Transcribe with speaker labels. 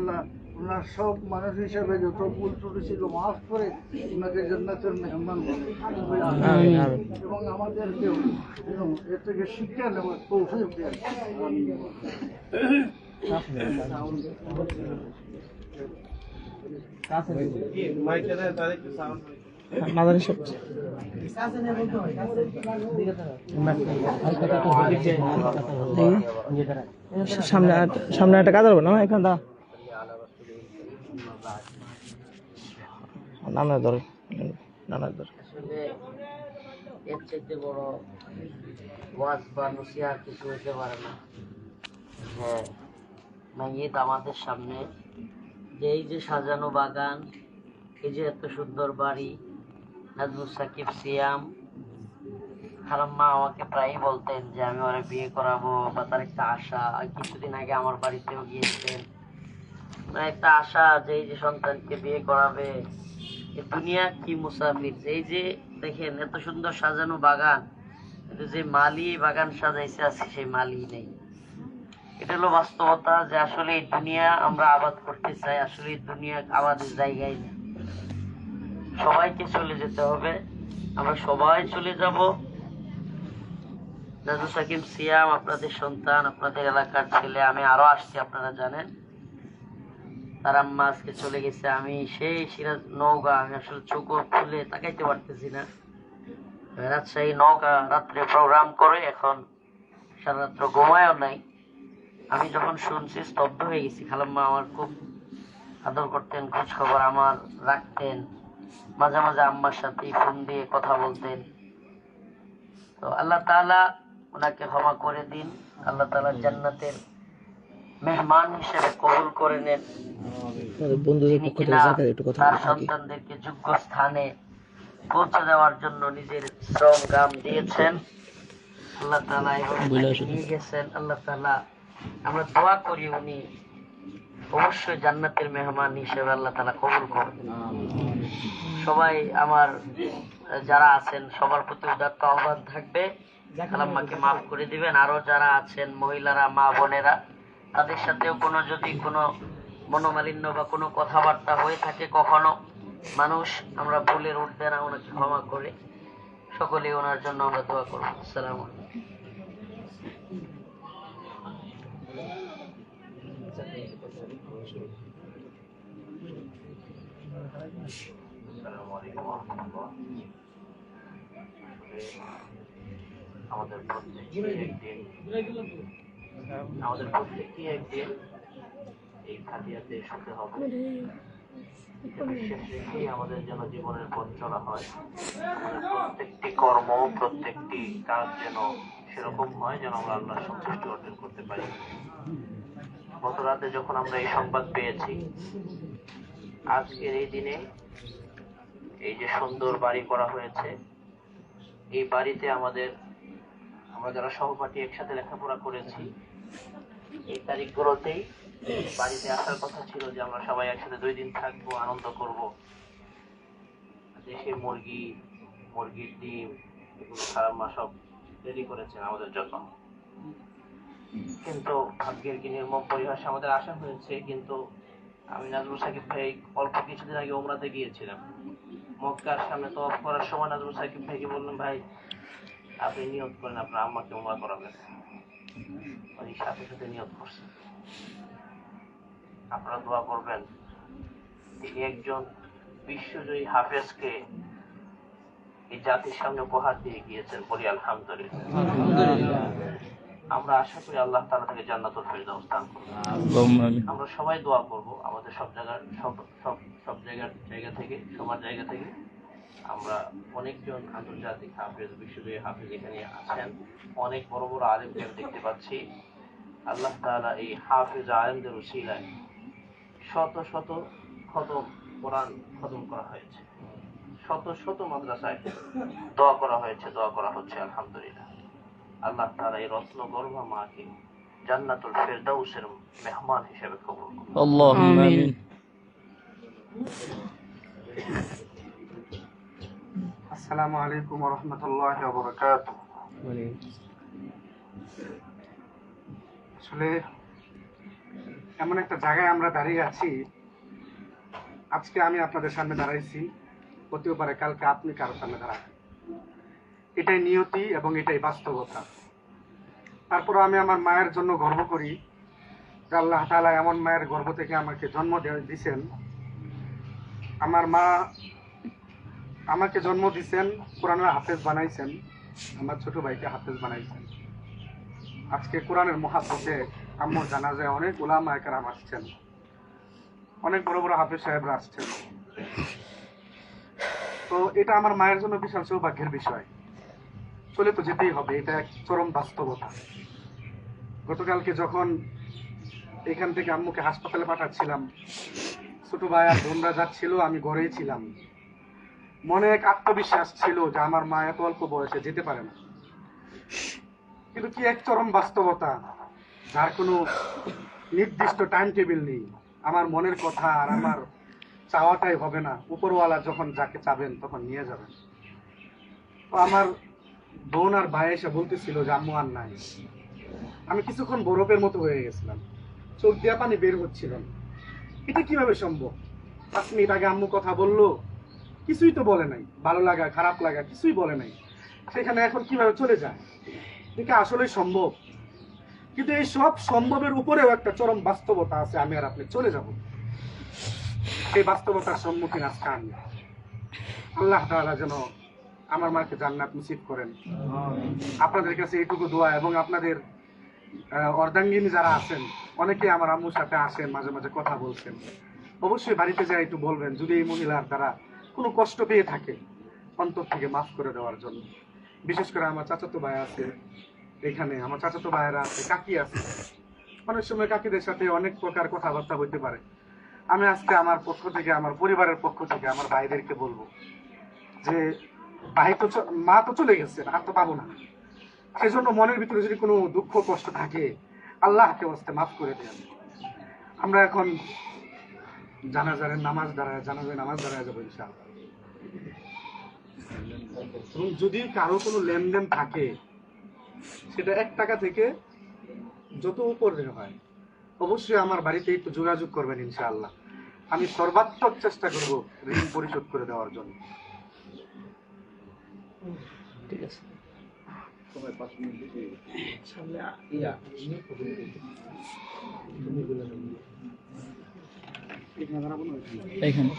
Speaker 1: তাআলা ওনার সব মানুষ হিসাবে যত ভুল ত্রুটি ছিল মাফ করে ওনাকে জান্নাতের মেহমান এবং আমাদেরকেও এর থেকে শিক্ষা নেওয়ার তৌফিক দেন।
Speaker 2: মাদারি সব সামনে একটা- সামনে একটা কাজ হবে না? এখানে দা নামে ধর নামে ধর
Speaker 3: এর চাইতে বড় ওয়াজ বা নসিহাত কিছু হতে পারে না। হ্যাঁ মাইয়েত আমাদের সামনে। যে এই যে সাজানো বাগান, এই যে এত সুন্দর বাড়ি নাজমুল সাকিব সিয়াম খালাম্মা আমাকে প্রায়ই বলতেন যে আমি ওরা বিয়ে করাবো বা তার একটা আশা। কিছুদিন আগে আমার বাড়িতেও গিয়েছিলেন মানে একটা আশা যে এই যে সন্তানকে বিয়ে করাবে দুনিয়া কি মুসাফির? এই যে দেখেন, এত সুন্দর সাজানো বাগান যে মালি বাগান সাজাইছে, আজকে সেই মালি নেই। এটা হলো বাস্তবতা যে আসলে এই দুনিয়া আমরা আবাদ করতে চাই, আসলে দুনিয়া আবাদের জায়গায় নেই। সবাইকে চলে যেতে হবে। আমরা সবাই চলে যাব। দাদু সাকিব, সিয়াম, আপনাদের সন্তান, আপনাদের এলাকার ছেলে, আমি আরও আসছি, আপনারা জানেন। তার আম্মা আজকে চলে গেছে, আমি সেই সিরাজ নৌকা আমি আসলে চোখ খুলে তাকাইতে পারতেছি না। রাজশাহী নৌকা রাত্রে প্রোগ্রাম করে, এখন সারা রাত্র ঘুমায়ও নাই। আমি যখন শুনছি স্তব্ধ হয়ে গেছি, খালাম্মা আমার খুব আদর করতেন খোঁজ খবর আমার রাখতেন। মাঝে মাঝে আম্মার সাথে ফোন দিয়ে কথা বলতেন। তো আল্লাহ তাআলা ওনাকে ক্ষমা করে দিন। আল্লাহ তাআলা জান্নাতের মেহমান হিসেবে কবুল করে নেন।
Speaker 2: বন্ধুদের পক্ষ থেকে একটু কথা
Speaker 3: তার সন্তানদেরকে যোগ্য স্থানে পৌঁছে দেওয়ার জন্য নিজের শ্রম গাম দিয়েছেন। আল্লাহ নিয়ে গেছেন। আল্লাহ আমরা দোয়া করি উনি অবশ্যই জান্নাতের মেহমান হিসেবে আল্লাহ তালা কবুল করবেন সবাই আমার যারা আছেন সবার প্রতি উদাত্ত আহ্বান থাকবে। খালাম্মাকে মাফ করে দিবেন। আরও যারা আছেন মহিলারা মা বোনেরা তাদের সাথেও কোনো যদি কোনো মনোমালিন্য বা কোনো কথাবার্তা হয়ে থাকে কখনো, মানুষ আমরা ভুলের উঠবে না, ওনাকে ক্ষমা করে। সকলে ওনার জন্য আমরা দোয়া করব। আলাইকুম।
Speaker 4: আমাদের প্রত্যেকটি একদিন আমাদের প্রত্যেকটি একদিন এই খাটিয়াতে শুতে হবে। আমাদের যেন জীবনের পথ চলা হয়। প্রত্যেকটি কর্ম, প্রত্যেকটি কাজ যেন সেরকম হয় যেন আমরা আল্লাহ সন্তুষ্টি অর্জন করতে পারি। গত রাতে যখন আমরা এই সংবাদ পেয়েছি, আজকের এই দিনে এই যে সুন্দর বাড়ি করা হয়েছে, এই বাড়িতে আমাদের আমরা যারা সহপাঠী একসাথে লেখাপড়া করেছি, এই তারিখগুলোতেই বাড়িতে আসার কথা ছিল যে আমরা সবাই একসাথে দুই দিন থাকব, আনন্দ করব। দেশে মুরগি, মুরগির ডিম, এগুলো খারাপ মা সব রেডি করেছেন আমাদের জন্য। কিন্তু ভাগ্যের কি নির্মম পরিহাস আমাদের আশা হয়েছে, কিন্তু আমি নাজরুল সাকিব ভাই অল্প কিছুদিন আগে ওমরাতে গিয়েছিলাম। মক্কার সামনে তো অফ করার সময় নাজরুল সাকিব ভাইকে বললাম, ভাই আপনি নিয়ত করেন আপনার আম্মাকে উমরা করাবেন উনি সাথে সাথে নিয়ত করছেন আপনারা দোয়া করবেন তিনি একজন বিশ্বজয়ী হাফেজকে এই জাতির সামনে উপহার দিয়ে গিয়েছেন বলি আলহামদুলিল্লাহ। আমরা আশা করি আল্লাহ তাআলা থেকে জান্নাতুল ফেরদাউস দান আমরা সবাই দোয়া করব আমাদের সব জায়গার সব সব সব জায়গার জায়গা থেকে সবার জায়গা থেকে। আমরা অনেকজন আন্তর্জাতিক হাফেজ বিশ্বজয়ী হাফেজ এখানে আছেন। অনেক বড় বড় আলেমদের দেখতে পাচ্ছি। আল্লাহ তালা এই হাফেজ আলেমদের উশিলায় শত শত খতম কোরআন খতম করা হয়েছে। শত শত মাদ্রাসায় দোয়া করা হয়েছে দোয়া করা হচ্ছে আলহামদুলিল্লাহ। আল্লাহ তালা এই রত্ন গর্ভা মাকে জান্নাতুল ফেরদাউসের মেহমান হিসেবে কবর করুন।
Speaker 2: আল্লাহ আমিন।
Speaker 1: আসসালামু আলাইকুম রহমতুল্লাহ বরকাত আসলে
Speaker 5: এমন একটা জায়গায় আমরা দাঁড়িয়ে আছি। আজকে আমি আপনাদের সামনে দাঁড়াইছি। হতেও পারে কালকে আপনি কারোর সামনে দাঁড়াবেন। এটাই নিয়তি এবং এটাই বাস্তবতা। তারপর আমি আমার মায়ের জন্য গর্ব করি যে আল্লাহ তাআলা এমন মায়ের গর্ব থেকে আমাকে জন্ম দিয়ে- দিছেন। আমার মা আমাকে জন্ম দিছেন, কোরআনের হাফেজ বানাইছেন, আমার ছোট ভাইকে হাফেজ বানাইছেন। আজকে কোরআনের মহাপথে আম্মুর জানাজায় অনেক ওলামা একরাম আসছেন। অনেক বড় বড় হাফেজ সাহেবরা আসছেন। তো এটা আমার মায়ের জন্য বিশাল সৌভাগ্যের বিষয়। চলে তো যেতেই হবে, এটা এক চরম বাস্তবতা। গতকালকে যখন এখান থেকে আম্মুকে হাসপাতালে পাঠাচ্ছিলাম, ছোট ভাই আর বোনরা যাচ্ছিল, আমি ঘরেই ছিলাম। মনে এক আত্মবিশ্বাস ছিল যে আমার মা এত অল্প বয়সে যেতে পারে না। কিন্তু কি এক চরম বাস্তবতা, যার কোনো নির্দিষ্ট টাইম টেবিল নেই। আমার মনের কথা আর আমার চাওয়াটাই হবে না। উপরওয়ালা যখন যাকে চাবেন তখন নিয়ে যাবেন। তো আমার বোন আর ভাই এসে বলতেছিল যে, আম্মু, আর নাই। আমি কিছুক্ষণ বরফের মতো হয়ে গেছিলাম। চোখ দিয়া পানি বের হচ্ছিল না। এটা কীভাবে সম্ভব? পাঁচ মিনিট আগে আম্মু কথা বলল কিছুই তো বলে নাই। ভালো লাগা খারাপ লাগা কিছুই বলে নাই। সেখানে এখন কীভাবে চলে যায়? এটা আসলে সম্ভব? কিন্তু এই সব সম্ভবের উপরেও একটা চরম বাস্তবতা আছে আমি আর আপনি চলে যাব। সেই বাস্তবতার সম্মুখীন আজকে আমি। আল্লাহ তাআলা যেন আমার মাকে জান্নাত নসিব করেন। আপনাদের কাছে এইটুকু দোয়া এবং আপনাদের অর্ধাঙ্গিনী যারা আছেন অনেকে আমার আম্মুর সাথে আসেন মাঝে মাঝে কথা বলছেন। অবশ্যই বাড়িতে যাই একটু বলবেন যদি এই মহিলার দ্বারা কোনো কষ্ট পেয়ে থাকে। অন্তর থেকে মাফ করে দেওয়ার জন্য। বিশেষ করে আমার চাচাতো ভাই আছে এখানে, আমার চাচাতো ভাইয়েরা আছে, কাকি আছে। অনেক সময় কাকিদের সাথে অনেক প্রকার কথাবার্তা হইতে পারে। আমি আজকে আমার পক্ষ থেকে, আমার পরিবারের পক্ষ থেকে, আমার ভাইদেরকে বলব যে, ভাই তো মা তো চলে গেছে, আর তো পাবো না। সেজন্য মনের ভিতরে যদি কোনো দুঃখ, কষ্ট থাকে, আল্লাহকে হস্তে মাফ করে দেন। আমরা এখন জানাজারের নামাজ দাঁড়ায় জানাজার নামাজ দাঁড়ায় যাব ইনশাআল্লাহ। এবং যদি কারও কোনো লেনদেন থাকে সেটা এক টাকা থেকে যত উপরে হয় অবশ্যই আমার বাড়িতে একটু যোগাযোগ করবেন ইনশাআল্লাহ। আমি সর্বাত্মক চেষ্টা করব ঋণ পরিশোধ করে দেওয়ার জন্য।
Speaker 2: ঠিক আছে। এইখানে